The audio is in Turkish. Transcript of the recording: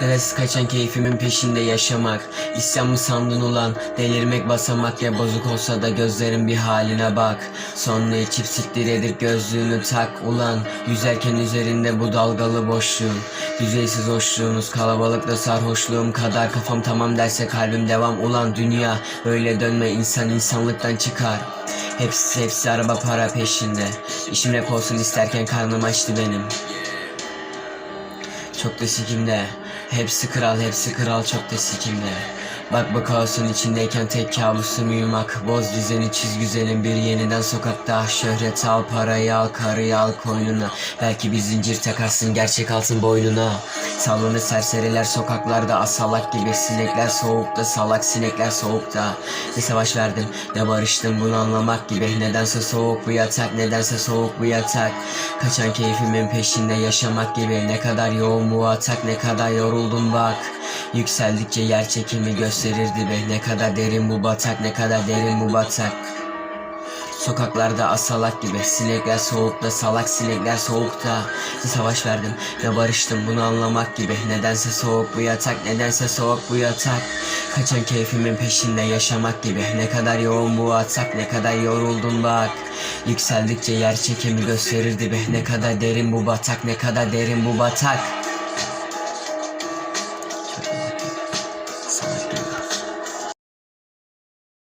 Neresi kaçan keyfimin peşinde yaşamak İsyan mı sandın ulan Delirmek basamak ya bozuk olsa da gözlerin bir haline bak. Sonra içip siktir edip gözlüğünü tak ulan Yüzerken üzerinde bu dalgalı boşluğun Düzeysiz hoşluğunuz kalabalıkla sarhoşluğum kadar. Kafam tamam derse kalbim devam ulan dünya Böyle dönme insan insanlıktan çıkar. Hepsi hepsi araba para peşinde. İşim rap olsun isterken karnım açtı benim çok da sikimde. Hepsi kral hepsi kral çok da sikimde Bak bu kaosun içindeyken tek kabusum uyumak. Boz düzeni çiz güzelim bir yeniden sokakta. Şöhret al parayı al karıyı al koynuna. Belki bir zincir takarsın gerçek altın boynuna. Sallanır serseriler sokaklarda asalak gibi. Sinekler soğukta salak sinekler soğukta. Ne savaş verdim ne barıştım bunu anlamak gibi. Nedense soğuk bu yatak nedense soğuk bu yatak. Kaçan keyfimin peşinde yaşamak gibi. Ne kadar yoğun bu atak ne kadar yoruldum bak Yükseldikçe yer çekimi gösterirdi be. Ne kadar derin bu batak ne kadar derin bu batak. Sokaklarda asalak gibi Sinekler soğukta salak sinekler soğukta. Savaş verdim ne barıştım bunu anlamak gibi. Nedense soğuk bu yatak nedense soğuk bu yatak. Kaçan keyfimin peşinde yaşamak gibi. Ne kadar yoğun bu atak ne kadar yoruldum bak. Yükseldikçe yer çekimi gösterirdi be. Ne kadar derin bu batak ne kadar derin bu batak